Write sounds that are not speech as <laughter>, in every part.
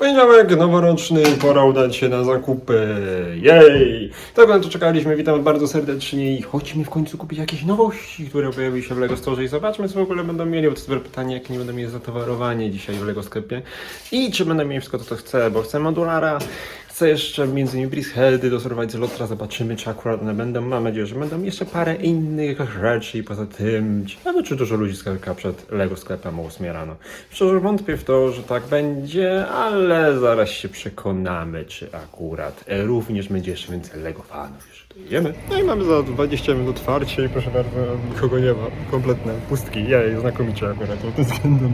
Poniedziałek noworoczny, pora udać się na zakupy. Jej! Tak na to czekaliśmy, witam bardzo serdecznie i chodźmy w końcu kupić jakieś nowości, które pojawiły się w Lego Store i zobaczmy co w ogóle będą mieli, bo to dobre pytanie, jakie nie będą mieli zatowarowanie dzisiaj w Lego sklepie i czy będą mieli wszystko to, co chcę, bo chcę modulara, chcę jeszcze między innymi Brisheady dosurować z Lotra, zobaczymy czy akurat one będą, mam nadzieję, że będą jeszcze parę innych rzeczy i poza tym ciekawe czy dużo ludzi sklepka przed Lego sklepem o 8 rano. Szczerze wątpię w to, że tak będzie, ale zaraz się przekonamy, czy akurat również będzie jeszcze więcej Lego fanów. Już Jemy. No i mamy za 20 minut otwarcie i proszę bardzo, nikogo nie ma. Kompletne pustki. Jej, znakomicie akurat pod tym względem.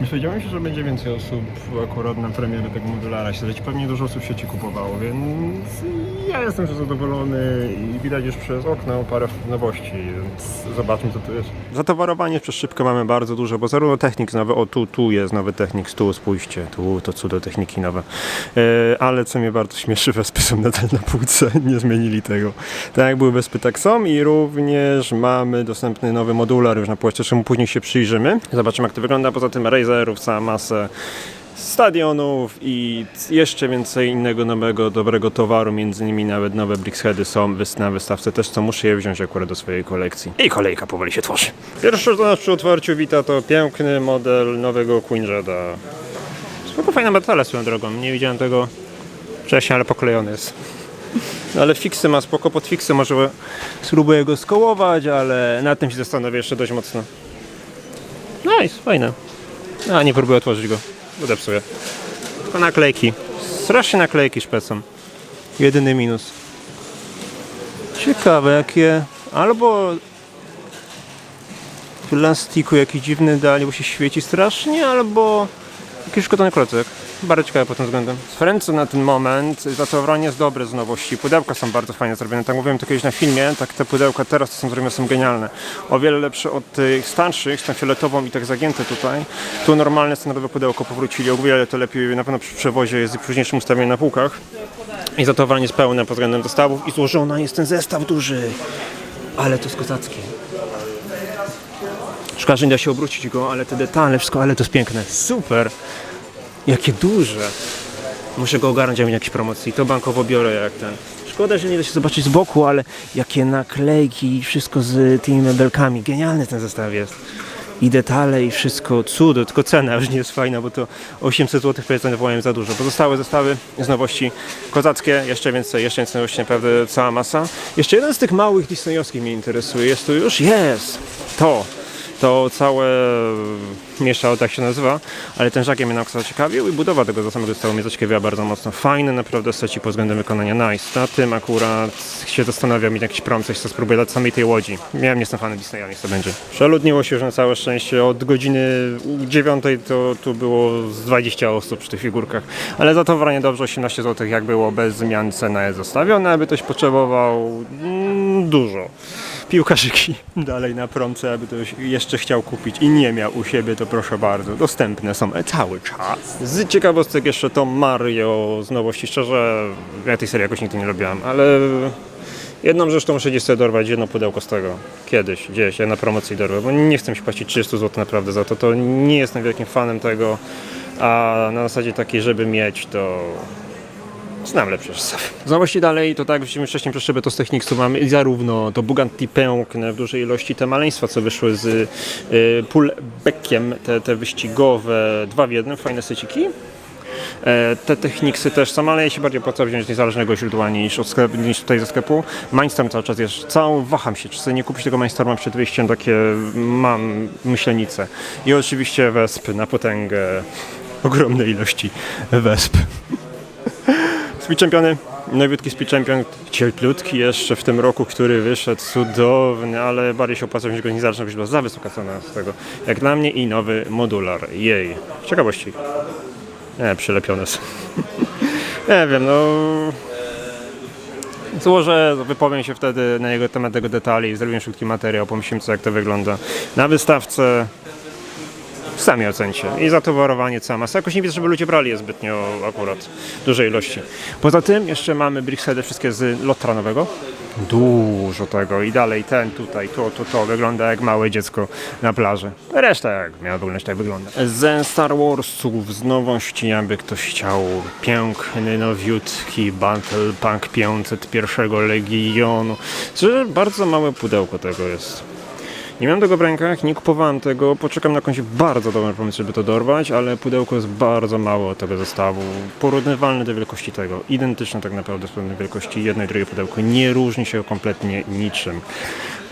Nie spodziewałem się, że będzie więcej osób akurat na premierę tego modulara śledzić. Pewnie dużo osób w sieci kupowało, więc ja jestem już zadowolony i widać już przez okno parę nowości, więc zobaczmy co tu jest. Zatowarowanie przez szybko mamy bardzo duże, bo zarówno technik nowy, o tu, tu jest nowy technik, tu spójrzcie, tu to cudo techniki nowe. E, ale co mnie bardzo śmieszy, <laughs> wespy są nadal na półce, nie zmienili tego. Tak jak były wespy, tak są i również mamy dostępny nowy modular już na czemu później się przyjrzymy. Zobaczymy jak to wygląda, poza tym Razerów, cała masę stadionów i jeszcze więcej innego nowego, dobrego towaru, między innymi nawet nowe Bricksheady są na wystawce też, co muszę je wziąć akurat do swojej kolekcji. I kolejka powoli się tworzy. Pierwszy do nas przy otwarciu wita to piękny model nowego Queen Jada. Spoko fajna batala swoją drogą, nie widziałem tego wcześniej, ale poklejony jest. No ale fiksy ma spoko, pod fiksy może spróbuję go skołować, ale nad tym się zastanowię jeszcze dość mocno. Nice, fajne. A, nie próbuję otworzyć go, bo psuję. Tylko naklejki. Strasznie naklejki szpecą. Jedyny minus. Ciekawe jakie... Albo... Plastiku jakiś dziwny dali, bo się świeci strasznie, albo... Jakiś szkodny klocek. Bardzo ciekawe pod tym względem. Z Friendsu na ten moment zatowarowanie jest dobre z nowości. Pudełka są bardzo fajnie zrobione. Tak mówiłem to kiedyś na filmie, tak te pudełka teraz to są zrobione są genialne. O wiele lepsze od tych starszych, z tą fioletową i tak zagięte tutaj. Tu normalne standardowe pudełko powrócili. O wiele to lepiej na pewno przy przewozie jest i późniejszym ustawieniu na półkach. I zatowarowanie jest pełne pod względem dostawów i złożona jest ten zestaw duży. Ale to jest kozackie. Szkoda, że nie da się obrócić go, ale te detale, wszystko, ale to jest piękne. Super! Jakie duże! Muszę go ogarnąć, jak jakiejś promocji. To bankowo biorę jak ten. Szkoda, że nie da się zobaczyć z boku, ale jakie naklejki i wszystko z tymi mebelkami. Genialny ten zestaw jest. I detale i wszystko cudo, tylko cena już nie jest fajna, bo to 800 zł prezentowałem za dużo. Pozostałe zestawy z nowości kozackie, jeszcze więcej, jeszcze więcej nowości, naprawdę cała masa. Jeszcze jeden z tych małych disneyowskich mnie interesuje. Jest tu już? Jest! To! to całe mieszało, tak się nazywa, ale ten żagiel mnie na przykład ciekawił i budowa tego samego zestawu mnie zaciekawiła bardzo mocno. Fajne naprawdę seci pod względem wykonania, nice. Na tym akurat się zastanawiam i jakiś prom coś, co spróbuję dać samej tej łodzi. Miałem, nie jestem fanem Disneya, niech to będzie. Przeludniło się już na całe szczęście, od godziny 9 to tu było z 20 osób przy tych figurkach, ale za to wranie dobrze, 18 zł jak było, bez zmian cena jest zostawiona, aby ktoś potrzebował mm, dużo piłkarzyki <laughs> dalej na promce, aby ktoś jeszcze chciał kupić i nie miał u siebie, to proszę bardzo, dostępne są cały czas. Z ciekawostek jeszcze to Mario z nowości, szczerze, ja tej serii jakoś nigdy nie lubiłam, ale jedną rzecz to muszę gdzieś sobie dorwać, jedno pudełko z tego, kiedyś, gdzieś, ja na promocji dorwę, bo nie chcę się płacić 30 zł naprawdę za to, to nie jestem wielkim fanem tego, a na zasadzie takiej, żeby mieć, to Znam lepsze zestawy. Z nowości dalej, to tak widzimy wcześniej przez szybę to z Techniksu mamy zarówno to Bugatti pękne w dużej ilości te maleństwa, co wyszły z y, pullbackiem, te, te wyścigowe, dwa w jednym, fajne seciki. E, Te techniksy też są, ale ja się bardziej opłaca wziąć z niezależnego źródła niż, od niż tutaj ze sklepu. Mindstorm cały czas jest, całą waham się, czy sobie nie kupić tego Mindstorma przed wyjściem, takie mam myślenice. I oczywiście wesp na potęgę ogromnej ilości wesp. Speed Championy, nowiutki Speed Champion, cieplutki jeszcze w tym roku, który wyszedł, cudowny, ale bardziej się opłaca wziąć go niezależnie, bo była za wysoka cena z tego, jak dla mnie i nowy modular, jej, ciekawości. Nie, przylepione są. <laughs> Nie wiem, no... Złożę, wypowiem się wtedy na jego temat tego detali, zrobię szybki materiał, pomyślimy co jak to wygląda. Na wystawce Sami ocencie. I zatowarowanie cała masa. Jakoś nie widzę, żeby ludzie brali je zbytnio akurat dużej ilości. Poza tym jeszcze mamy Bricksheady wszystkie z lotra nowego. Dużo tego i dalej ten tutaj, to, to, to wygląda jak małe dziecko na plaży. Reszta jak miała wyglądać, tak wygląda. Ze Star Warsów z nowości, jakby ktoś chciał, piękny, nowiutki Battle Pack 501 Legionu. Szczerze, bardzo małe pudełko tego jest. Nie miałem tego w rękach, nie kupowałem tego, poczekam na jakąś bardzo dobrą pomysł, żeby to dorwać, ale pudełko jest bardzo małe tego zestawu, porównywalne do wielkości tego, identyczne tak naprawdę z pewnej wielkości jedno i drugie pudełko, nie różni się kompletnie niczym.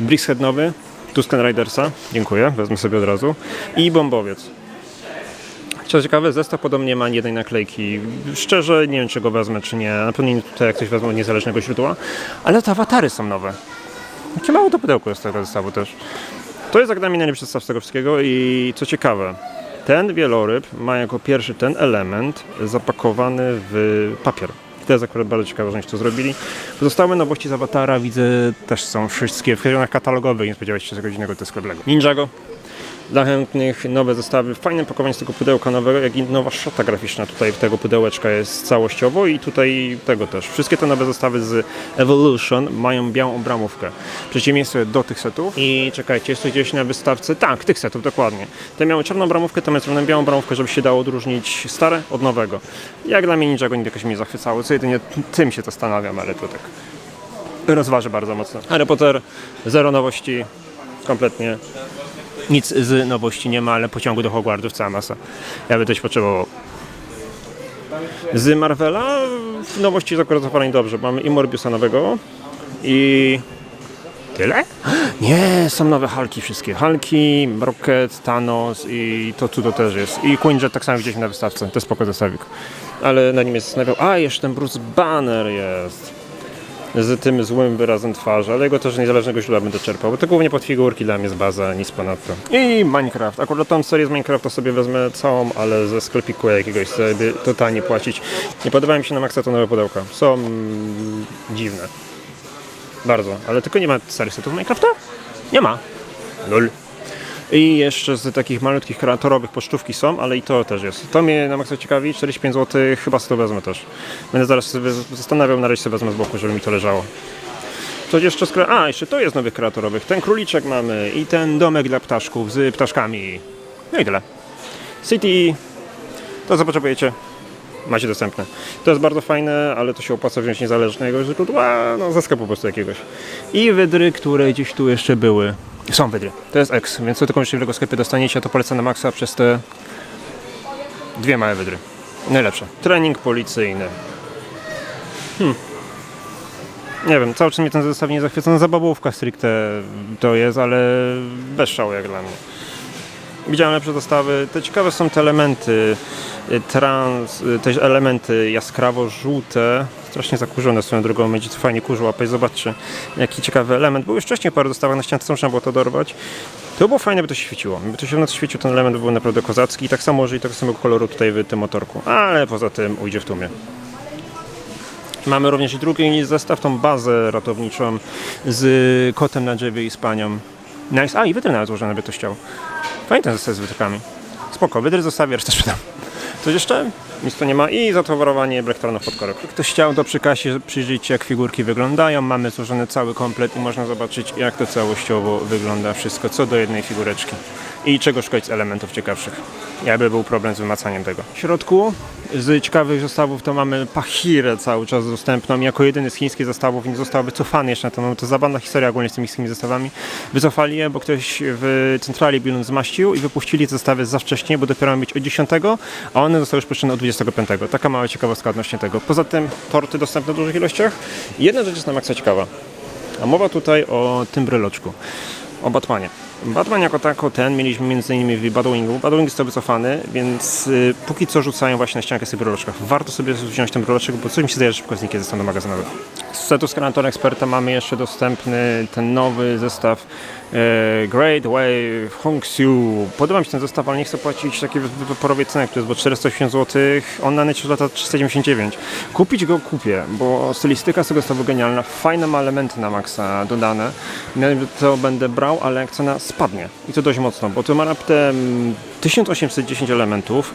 Brickshead nowy, Tusken Ridersa, dziękuję, wezmę sobie od razu, i bombowiec. Co ciekawe, zestaw podobnie ma jednej naklejki. Szczerze nie wiem, czy go wezmę, czy nie. Na pewno tutaj jak ktoś wezmę od niezależnego źródła. Ale te awatary są nowe. Jakie mało to pudełko jest tego zestawu też. To jest jak dla mnie tego wszystkiego i co ciekawe, ten wieloryb ma jako pierwszy ten element zapakowany w papier. To jest akurat bardzo ciekawe, że oni to zrobili. Pozostałe nowości z awatara widzę też są wszystkie w stronach katalogowych, nie spodziewajcie się czegoś innego, to jest. Ninjago. Dla chętnych nowe zestawy, fajne pakowanie z tego pudełka nowego, jak i nowa szata graficzna tutaj w tego pudełeczka jest całościowo i tutaj tego też. Wszystkie te nowe zestawy z Evolution mają białą obramówkę. W przeciwieństwie do tych setów. I czekajcie, jest to gdzieś na wystawce, tak, tych setów, dokładnie. Te miały czarną obramówkę, te mają białą obramówkę, żeby się dało odróżnić stare od nowego. Jak dla mnie Ninjago nie jakoś mnie zachwycało, co jedynie tym się zastanawiam, ale to tak rozważę bardzo mocno. Harry Potter, zero nowości, kompletnie. Nic z nowości nie ma, ale pociągu do Hogwartów cała masa. Ja by coś potrzebował. Z Marvela nowości jest akurat zaparanie dobrze. Mamy i Morbiusa nowego i... Tyle? Nie, są nowe Hulki wszystkie. Hulki, Rocket, Thanos i to cudo też jest. I Quinjet tak samo gdzieś na wystawce. To jest spoko zestawik. Ale na nim jest zastanawiał. A, jeszcze ten Bruce Banner jest z tym złym wyrazem twarzy, ale jego też niezależnego źródła będę czerpał, bo to głównie pod figurki dla mnie jest baza, nic ponadto. I Minecraft. Akurat tą serię z Minecrafta sobie wezmę całą, ale ze sklepiku jakiegoś sobie totalnie płacić. Nie podobają mi się na maksa to nowe pudełka. Są dziwne. Bardzo. Ale tylko nie ma starych setów Minecrafta? Nie ma. Lol. I jeszcze z takich malutkich kreatorowych pocztówki są, ale i to też jest. To mnie na maksa ciekawi, 45 zł, chyba sobie to wezmę też. Będę zaraz sobie zastanawiał, na razie sobie wezmę z boku, żeby mi to leżało. Coś jeszcze z kre... A, jeszcze to jest nowych kreatorowych. Ten króliczek mamy i ten domek dla ptaszków z ptaszkami. No i tyle. City, to co potrzebujecie, macie dostępne. To jest bardzo fajne, ale to się opłaca wziąć niezależnego źródła, no ze sklepu po prostu jakiegoś. I wydry, które gdzieś tu jeszcze były. Są wydry. To jest X, więc co tylko jeszcze w tego sklepie dostaniecie, to polecam na maksa przez te dwie małe wydry. Najlepsze. Trening policyjny. Hmm. Nie wiem, cały czas mnie ten zestaw nie zachwyca. No zabawówka stricte to jest, ale bez szału jak dla mnie. Widziałem lepsze zestawy. Te ciekawe są te elementy y, trans, y, te elementy jaskrawo-żółte. Strasznie zakurzone swoją drogą, będzie to fajnie kurzu łapać. Zobaczcie, jaki ciekawy element. Był już wcześniej parę zestawach na ściance, można było to dorwać. To było fajne, by to się świeciło. By to się w nocy świecił, ten element był naprawdę kozacki. I tak samo użyli tego samego koloru tutaj w tym motorku. Ale poza tym ujdzie w tłumie. Mamy również i drugi zestaw, tą bazę ratowniczą z kotem na drzewie i z panią. Nice. A i wydry nawet złożone, by to chciał. Fajny ten zestaw z wytykami. Spoko, wydry zostawię, resztę sprzedam. Coś jeszcze? Nic to nie ma. I zatowarowanie Blackthornów pod korek. Jak ktoś chciał, to przy kasie przyjrzyjcie jak figurki wyglądają. Mamy złożony cały komplet i można zobaczyć jak to całościowo wygląda wszystko, co do jednej figureczki. I czego szukać z elementów ciekawszych. Jakby był problem z wymacaniem tego. W środku z ciekawych zestawów to mamy Pachirę cały czas dostępną. Jako jedyny z chińskich zestawów nie został wycofany jeszcze na ten moment. To zabawna historia ogólnie z tymi chińskimi zestawami. Wycofali je, bo ktoś w centrali Bilun zmaścił i wypuścili zestawy za wcześnie, bo dopiero mają być od 10, a one zostały już puszczone od 25. Taka mała ciekawostka odnośnie tego. Poza tym torty dostępne w dużych ilościach. Jedna rzecz jest na maksa ciekawa. A mowa tutaj o tym bryloczku. O Batmanie. Batman jako tako ten mieliśmy m.in. w Batwingu. Batwing jest to wycofany, więc y, póki co rzucają właśnie na ściankę z tych. Warto sobie wziąć ten bryloczek, bo coś mi się zdaje, że szybko zniknie ze stanu magazynowego. Z setu Skanator Experta mamy jeszcze dostępny ten nowy zestaw e, Great Wave Hongxiu. Podoba mi się ten zestaw, ale nie chcę płacić takiej wyporowej ceny, który jest bo 480 zł. On na necie lata 399. Kupić go kupię, bo stylistyka z tego zestawu genialna. Fajne ma elementy na maksa dodane. To będę brał, ale jak cena spadnie. I to dość mocno, bo to ma raptem 1810 elementów,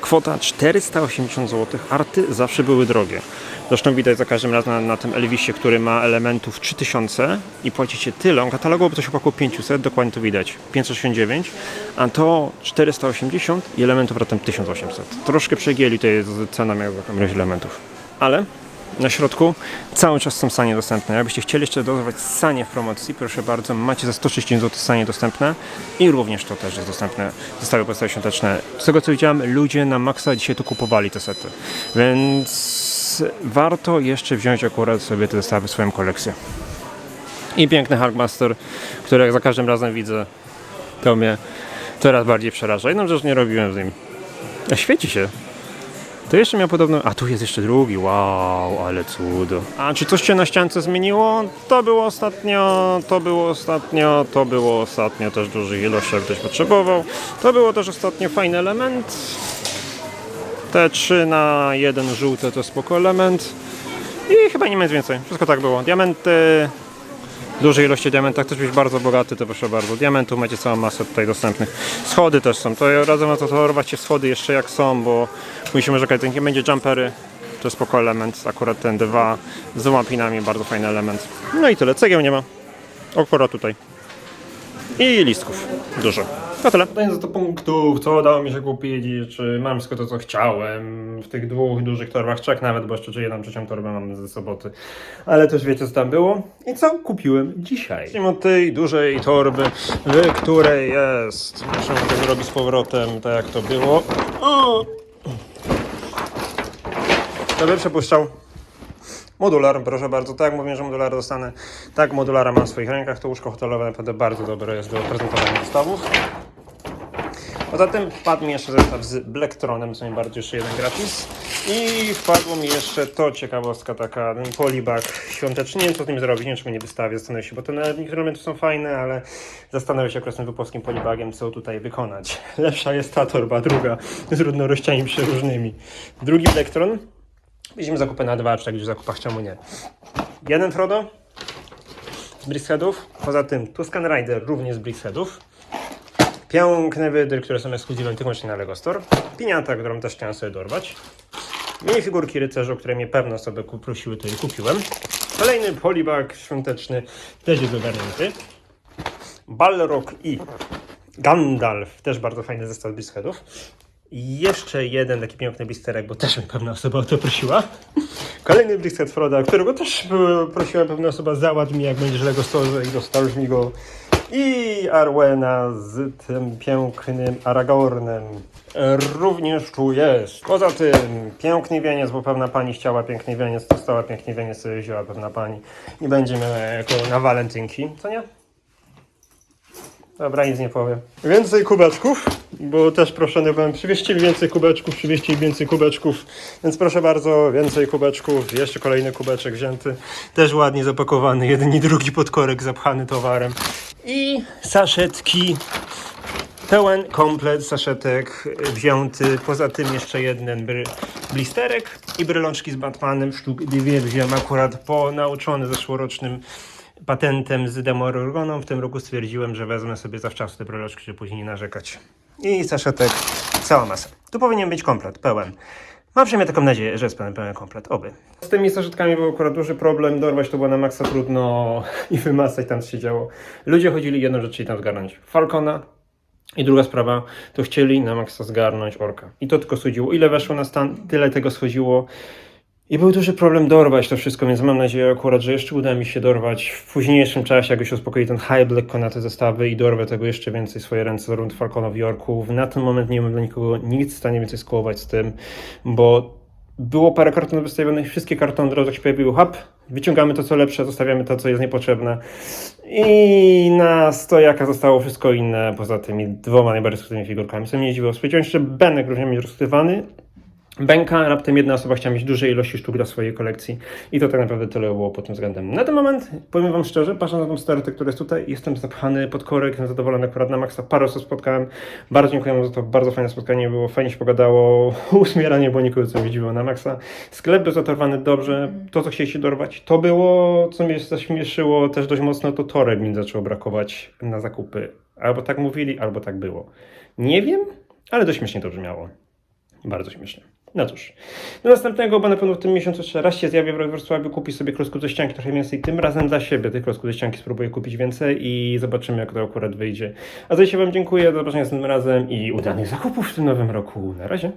kwota 480 zł. Arty zawsze były drogie. Zresztą widać za każdym razem na, na tym Elvisie, który ma elementów 3000 i płacicie tyle. On katalogowo to się około 500, dokładnie to widać. 569, a to 480 i elementów ratem 1800. Troszkę przegięli jest cena miała za elementów. Ale na środku cały czas są sanie dostępne. Jakbyście chcieli jeszcze dodawać sanie w promocji, proszę bardzo, macie za 130 zł sanie dostępne i również to też jest dostępne. Zestawy podstawy świąteczne. Z tego co widziałem, ludzie na maksa dzisiaj tu kupowali te sety, więc warto jeszcze wziąć akurat sobie te zestawy w swoją kolekcję. I piękny Hulkmaster, który jak za każdym razem widzę, to mnie coraz bardziej przeraża. Jedną rzecz nie robiłem z nim. Świeci się. To jeszcze miał podobno. A tu jest jeszcze drugi. Wow, ale cudo. A czy coś się na ściance zmieniło? To było ostatnio, to było ostatnio, to było ostatnio też dużych ilości, jak ktoś potrzebował. To było też ostatnio fajny element. Te 3 na 1 żółte to spoko element. I chyba nie ma więcej. Wszystko tak było. Diamenty, dużej ilości diamentach, też być bardzo bogaty, to proszę bardzo. Diamentów macie całą masę tutaj dostępnych. Schody też są, to ja radzę wam to torować się schody jeszcze jak są, bo musimy czekać, nie będzie jumpery. To jest spoko element, akurat ten dwa z dwoma pinami, bardzo fajny element. No i tyle, cegieł nie ma. Akurat tutaj. I listków, dużo. To tyle. Do punktów, co udało mi się kupić, czy mam wszystko to, co chciałem w tych dwóch dużych torbach, trzech nawet, bo jeszcze jedną trzecią torbę mam ze soboty. Ale też wiecie, co tam było. I co kupiłem dzisiaj. Od tej dużej torby, w której jest... Muszę to zrobić z powrotem, tak jak to było. To bym przepuszczał Modular, proszę bardzo, tak mówiłem, że modular dostanę, tak modulara mam w swoich rękach, to łóżko hotelowe naprawdę bardzo dobre jest do prezentowania zestawów. Poza tym wpadł mi jeszcze zestaw z Blacktronem, co najbardziej jeszcze jeden gratis. I wpadło mi jeszcze to ciekawostka taka, ten polibag świąteczny. Nie wiem co z nim zrobić, nie wiem czy go nie wystawię, zastanawiam się, bo te niektóre elementy są fajne, ale zastanawiam się tym wypolskim polibagiem, co tutaj wykonać. <laughs> Lepsza jest ta torba, druga, z różnorodnościami przeróżnymi. Drugi Blacktron, Weźmiemy zakupy na dwa, czy tak już w zakupach czemu nie. Jeden Frodo z Brickheadów. Poza tym Tuscan Rider również z Brickheadów. Piękne wydry, które są ekskluzywem tylko na Lego Store. Piniata, którą też chciałem sobie dorwać. Minifigurki rycerzy, o które mnie pewne osoby prosiły, to je kupiłem. Kolejny polibag świąteczny, też jest ogarnięty. Balrog i Gandalf, też bardzo fajny zestaw Brickheadów. I jeszcze jeden taki piękny blisterek, bo też mnie pewna osoba o to prosiła. Kolejny blister Froda, którego też e, prosiła pewna osoba, załatw mi jak będziesz Lego Store i dostarcz mi go. I Arwena z tym pięknym Aragornem. Również tu jest. Poza tym piękny wieniec, bo pewna pani chciała piękny wieniec, dostała piękny wieniec, sobie wzięła pewna pani. Nie będzie miała jako na walentynki, co nie? Dobra, nic nie powiem. Więcej kubeczków, bo też proszony byłem, przywieźcie mi więcej kubeczków, przywieźcie mi więcej kubeczków, więc proszę bardzo, więcej kubeczków, jeszcze kolejny kubeczek wzięty, też ładnie zapakowany, jeden i drugi podkorek zapchany towarem. I saszetki, pełen komplet saszetek wzięty, poza tym jeszcze jeden blisterek i brylączki z Batmanem, sztuk dwie wziąłem akurat po nauczony zeszłorocznym patentem z Demorgoną. W tym roku stwierdziłem, że wezmę sobie zawczasu te broloczki, żeby później nie narzekać. I saszetek, cała masa. Tu powinien być komplet, pełen. Mam przynajmniej taką nadzieję, że jest pełen, pełen komplet, oby. Z tymi saszetkami był akurat duży problem, dorwać to było na maksa trudno i wymasać tam co się działo. Ludzie chodzili jedną rzecz, czyli tam zgarnąć Falcona, i druga sprawa, to chcieli na maksa zgarnąć orka. I to tylko schodziło. Ile weszło na stan, tyle tego schodziło. I był duży problem dorwać to wszystko, więc mam nadzieję akurat, że jeszcze uda mi się dorwać w późniejszym czasie, jak się uspokoi ten hype lekko na te zestawy i dorwę tego jeszcze więcej swoje ręce, zarówno Falcona w Jorku. Na ten moment nie mam dla nikogo nic w stanie więcej skołować z tym, bo było parę kartonów wystawionych, wszystkie kartony jak się pojawiły, hap, wyciągamy to co lepsze, zostawiamy to co jest niepotrzebne i na stojaka zostało wszystko inne, poza tymi dwoma najbardziej skutecznymi figurkami, co mnie dziwiło. Się, że Benek również będzie rozchwytywany, Bęka, raptem jedna osoba chciała mieć dużej ilości sztuk dla swojej kolekcji i to tak naprawdę tyle było pod tym względem. Na ten moment, powiem wam szczerze, patrząc na tą stertę, która jest tutaj, jestem zapchany pod korek, jestem zadowolony akurat na maksa, parę osób spotkałem, bardzo dziękuję za to, bardzo fajne spotkanie było, fajnie się pogadało, <laughs> usmieranie było nikogo, co widziło na maksa. Sklep był zatorwany dobrze, to co chcieliście dorwać, to było, co mnie zaśmieszyło też dość mocno, to toreb mi zaczęło brakować na zakupy. Albo tak mówili, albo tak było. Nie wiem, Ale dość śmiesznie to brzmiało. Bardzo śmiesznie. No cóż, do następnego, bo na pewno w tym miesiącu jeszcze raz się zjawię w Wrocławiu, kupi sobie klocku ze ścianki trochę więcej, tym razem dla siebie tych klocków ze ścianki spróbuję kupić więcej i zobaczymy jak to akurat wyjdzie. A za dzisiaj Wam dziękuję, do zobaczenia następnym razem i udanych zakupów w tym nowym roku. Na razie.